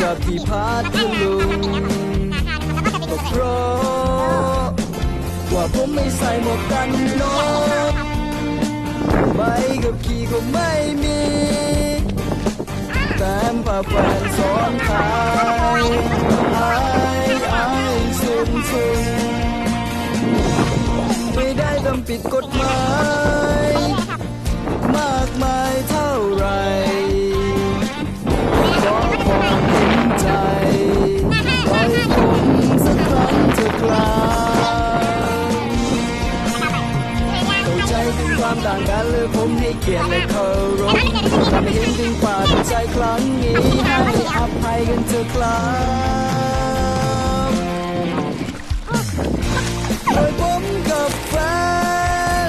กับที่พัทลุงก็เพราะว่าผมไม่ใส่หมวกกันน็อกใบกับขี่ก็ไม่มีแต้มผ้าแฟนซ้อนท้ายไอายอายสุนสุนไม่ได้ทำผิดกฎหมาย ความต่างกันเลยผมให้เกียรติและเคารพทำให้เห็นถึงความใจครั้งนี้ให้อภัยกันเถอะครับโดยผมกับแฟ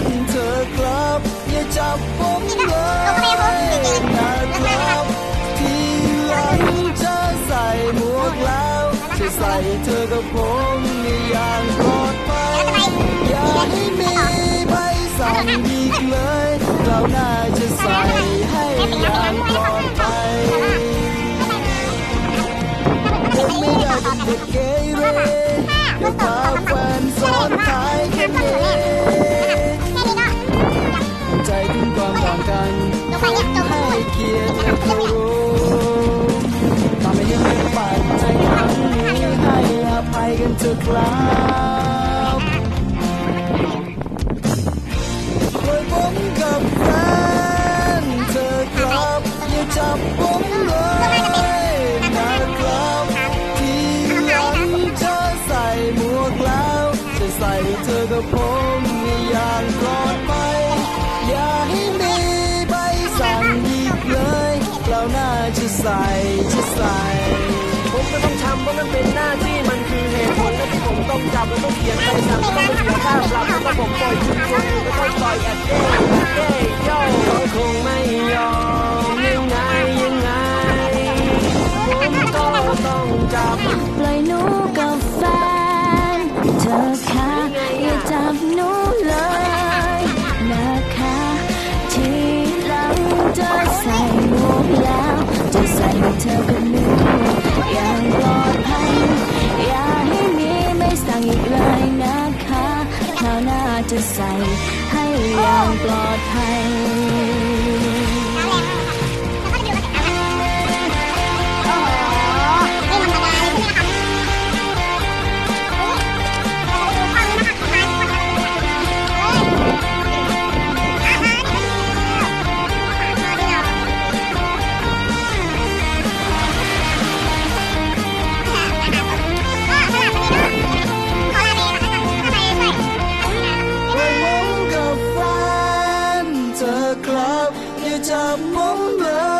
นเธอครับอย่าจับผมเลยนะครับทีหลังจะใส่หมวกแล้วจะใส่เธอกับผม น้าจะใส่ให้ยางปลอดภัยผมไม่ได้เป็นเด็กเกเรเดี๋ยวพาแฟนซ้อนท้ายแค่นี้ใจถึงความต่างกันให้เกียรติและเคารพทำให้ยังไม่ปัดใจครั้งนี้ให้อภัยกันเถอะครับโอกับผมอย่างปลอดภัยอย่าให้มีใบสั่งอีกเลยเราวหน้าจะใส่จะใส่ผมก็ต้องทำเพราะมันเป็นหน้าที่มันคือเหตุผลและที่ผมต้องจับและต้องเขียนใบสั่งต้องไม่เสียค่าปรับแล้วผมปล่อยคุณคุณก็ต้องปล่อยแอดเด้ จะใส่ให้อย่างปลอดภัย กลับอย่าจับผมเลย